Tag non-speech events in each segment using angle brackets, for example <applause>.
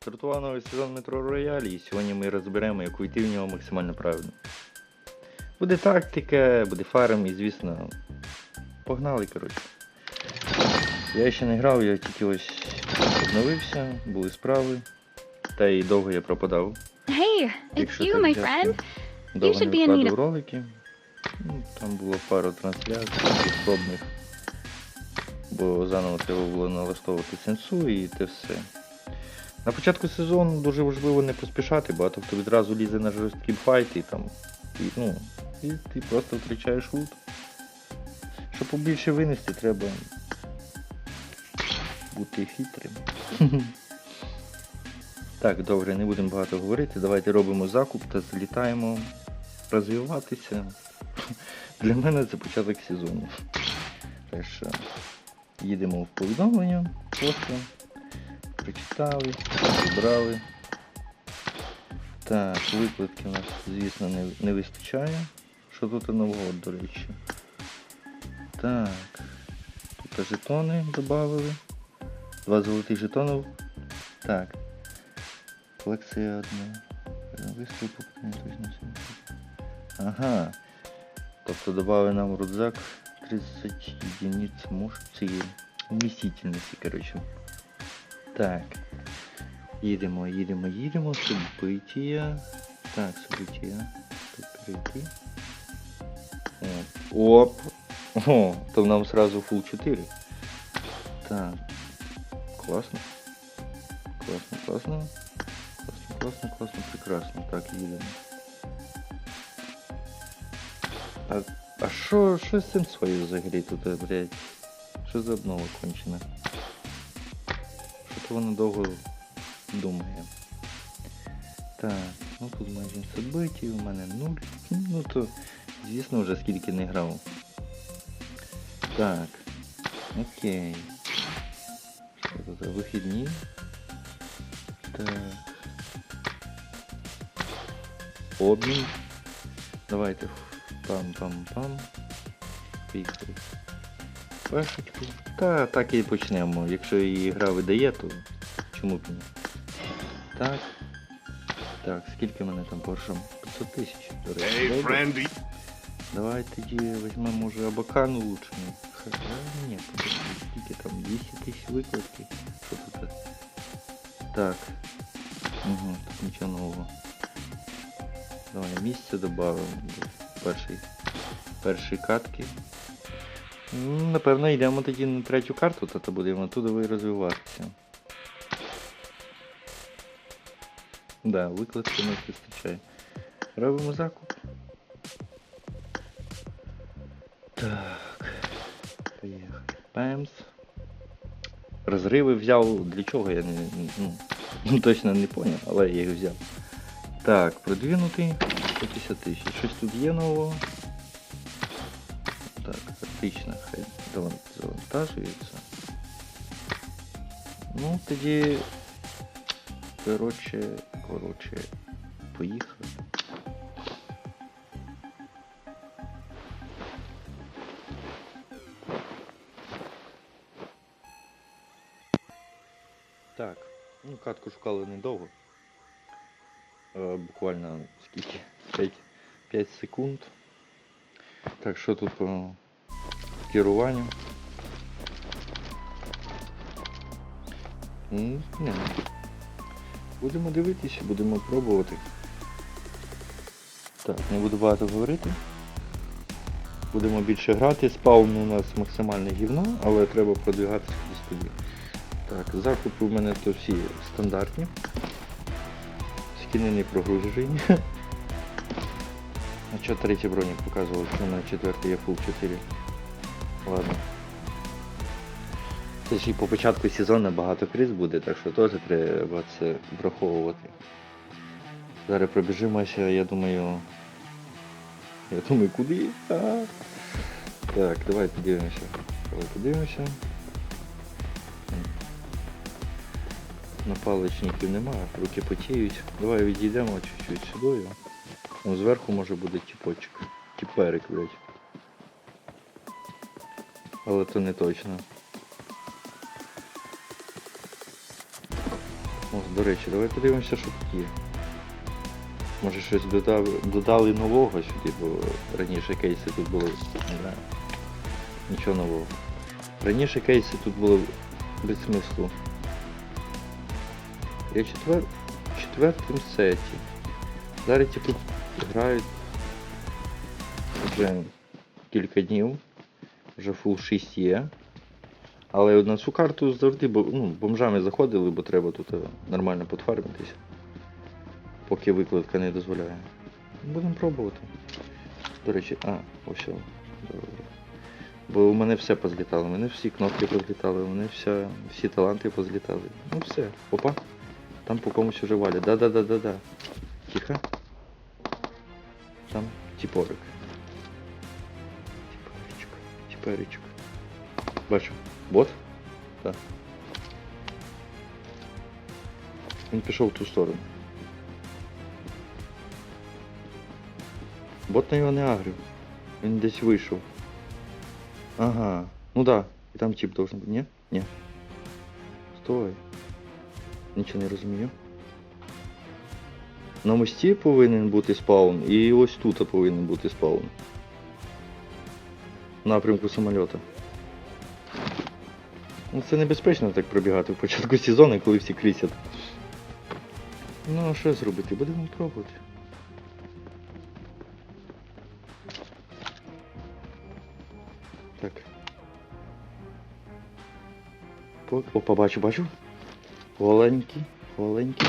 Стартував новий сезон Метро Роялі, і сьогодні ми розберемо, як уйти в нього максимально правильно. Буде тактика, буде фарм і, звісно, погнали, коротше. Я ще не грав, я тільки ось обновився, були справи. Та й довго я пропадав. Hey, it's you, my friend. Довго should не be in need of- ролики. Ну, там було пару трансляцій пробних. Бо заново треба було налаштовувати сенсу і те все. На початку сезону дуже важливо не поспішати, багато хто відразу лізе на жорсткі файти і там. І, ну, і ти просто втрачаєш лут. Щоб побільше винести, треба бути хитрим. <laughs> Так, добре, не будемо багато говорити. Давайте робимо закуп та злітаємо розвиватися. <laughs> Для мене це початок сезону. Їдемо в повідомлення, просто прочитали, зібрали. Так, викладки у нас, звісно, не, не вистачає. Що тут нового, до речі? Так. Тут жетони додали. Два золотих жетонів. Так. Колекція одна. Все. Ага. Тобто добавили нам рюкзак 30 единиц мушці вмістительності, коротше. Так. Їдемо, їдемо, їдемо. События. Так, события. Тут перейти. О, Оп. О, то нам сразу full 4. Так. Класно. Класно, класно. Класно, класно, класно, прекрасно. Так, їдемо. А, а що, що з цим своє взагалі тут, е, блядь? Що за обнова кончена? Що то воно довго думає. Так, ну тут майже событий, у мене нуль. Ну то, звісно, вже скільки не грав. Так. Окей. Що тут? за Вихідні. Так. Обмін. Давайте. Пам-пам-пам. Поїхали. Пешечку. Та так і почнемо. Якщо її гра видає, то чому б ні? Так. Так, скільки мене там по 500 тисяч. Hey. Давай тоді візьмемо може абакан улучшений. Хоча ні, скільки там 200 тисяч викладки. Що тут? Так. Угу, тут нічого нового. Давай місце додамо до першої, першої катки. Ну, Напевно, йдемо тоді на третю карту, то будемо туди розвиватися. Да, викладки не вистачає. Робимо закуп. Так. Поїхали. Пемс. Розриви взяв. Для чого я не, ну, точно не поняв, але я їх взяв. Так, продвинутий 150 тисяч. Щось тут є нового. Так, отлично, хай заван- завантажується. Ну, тоді. Коротше, коротше, поїхали. Так, ну катку шукали недовго. Е, буквально скільки? 5, 5 секунд. Так, що тут по керуванню? М, Не. Будемо дивитися, будемо пробувати. Так, не буду багато говорити. Будемо більше грати. Спаун у нас максимальне гівно, але треба продвигатися тоді. Так, закупи у мене то всі стандартні. Скіни не прогружені. <laughs> А що третій бронік показував, що на четвертий є full 4. Ладно. Це ж і по початку сезону багато криз буде, так що теж треба це враховувати. Зараз пробіжимося, я думаю. Я думаю, куди? А. Так, давай подивимося. Давай подивимося. Напалечників немає, руки потіють. Давай відійдемо чуть-чуть сюди. Там зверху може буде тіпочок. Тіперик, блядь. Але то не точно. О, До речі, давай подивимося, що тут є. Може щось додали, додали нового сюди, бо раніше кейси тут були. Не знаю. Нічого нового. Раніше кейси тут були без смислу. Я четвер... в четвертому сеті. Зараз тут грають вже кілька днів. Вже фул 6 є. Але на цю карту завжди ну, бомжами заходили, бо треба тут е, нормально подфармитися. Поки викладка не дозволяє. Будемо пробувати. До речі, а, ось. Добре. Бо у мене все позлітало, у мене всі кнопки позлітали, у мене вся, всі таланти позлітали. Ну все, опа. Там по комусь уже валять. Да-да-да-да-да. Тихо. Там тіпорик. Тіпоричок. Тіпоричок. Бачу. Бот? Так. Він пішов в ту сторону. Бот на його не агрив. Він десь вийшов. Ага. Ну да. І там тип должен бути. Ні? Ні. Стой. Нічого не розумію. На мості повинен бути спаун, і ось тут повинен бути спаун. Напрямку самольота. Ну це небезпечно так пробігати в початку сезону, коли всі крісять. Ну а що зробити? Будемо пробувати. Так. Опа, бачу, бачу. Голенький, голенький.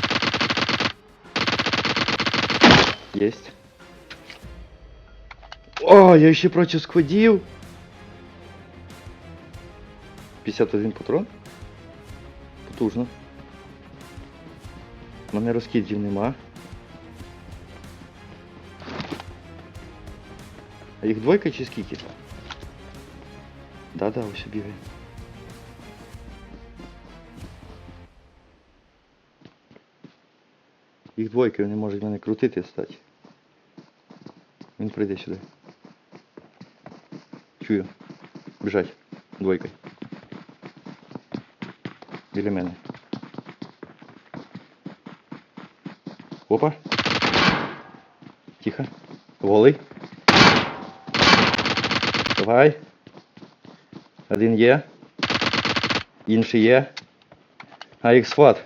Есть. О, я ще проти сквадів. 51 патрон. Потужно. У мене розкидів нема. А їх двойка чи скільки? Да-да, ось бігає. Їх двойка, вони можуть мене крутити стати. Він прийде сюди. Чую. Біжать. Двойкою. Біля мене. Опа. Тихо. Голий. Давай. Один є. Інший є. А їх схват.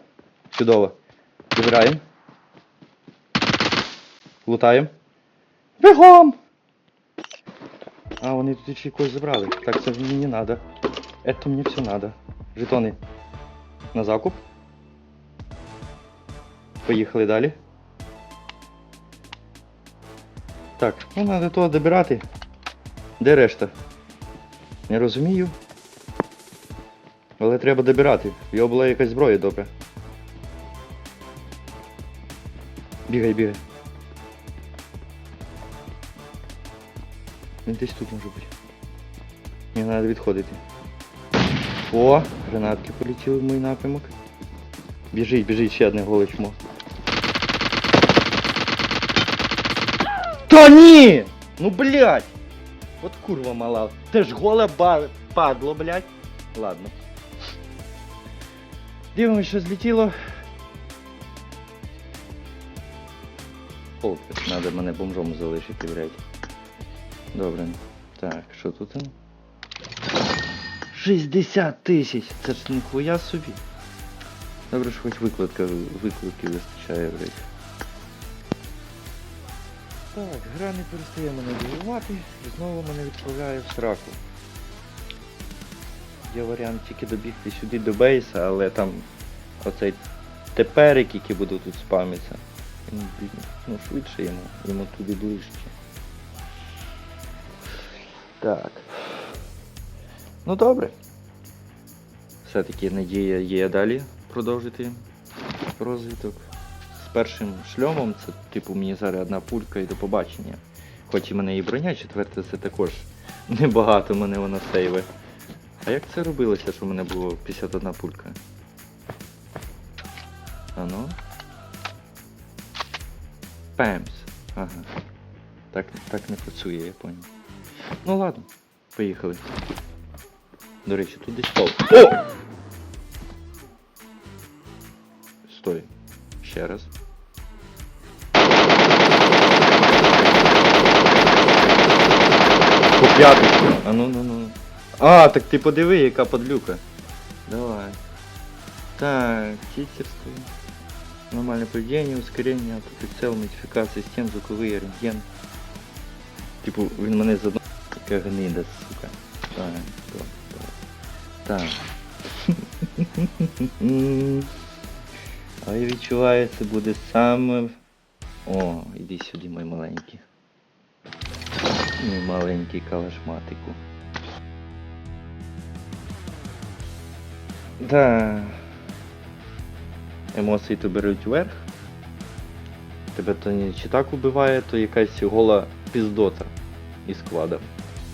Чудово. Забираємо. Лутаємо. Бігом! А, вони тут ще когось забрали. Так, це мені не надо. Это мне все надо. Жетони. На закуп. Поїхали далі. Так, ну треба того добирати. Де решта? Не розумію. Але треба добирати. В його була якась зброя добра. Бігай, бігай. Він десь тут може бути. Мені треба відходити. О, гранатки полетіли в мій напрямок. Біжить, біжить ще одне голе чмо. Та ні! Ну блядь! От курва мала. Ти ж голе ба... падло, блядь. Ладно. Дивимось, що злетіло. О, треба мене бомжом залишити, блядь. Добре. Так, що тут? 60 тисяч! Це ж ніхуя собі. Добре, що хоч викладка, викладки вистачає, в блядь. Так, гра не перестає мене дивувати і знову мене відправляє в сраку. Є варіант тільки добігти сюди до бейса, але там оцей теперик, який буде тут спамитися. Він, ну швидше йому, йому туди ближче. Так. Ну добре. Все-таки надія є далі продовжити розвиток. З першим шльомом це, типу, мені зараз одна пулька і до побачення. Хоч і мене і броня четверта, це також <laughs> небагато мене вона сейве. А як це робилося, що в мене було 51 пулька? А ну. Пемс. Ага. Так, так не працює, я понял. Ну ладно, поїхали. До речі, тут десь пол. О! Стой. Ще раз. По п'яточку. А ну ну ну. А, так ти подиви, яка подлюка. Давай. Так, читерство. Нормальное поведение, ускорение, автоприцел, модификация систем, звуковий рентген. Типу, він мене задно... Така гнида, сука. Так, так, так. Так. А я відчуваю, це буде саме... О, іди сюди, мой маленький. Мій маленький калашматику. Да. Емоції то беруть вверх. Тебе то не чи так убиває, то якась гола піздота із складом.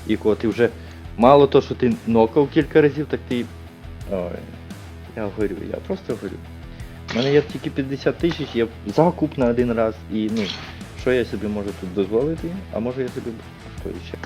І коли ти вже мало то, що ти нокав кілька разів, так ти. Ой, я горю, я просто горю. У мене є тільки 50 тисяч, я закуп на один раз і ну, що я собі можу тут дозволити, а може я собі. Що ще?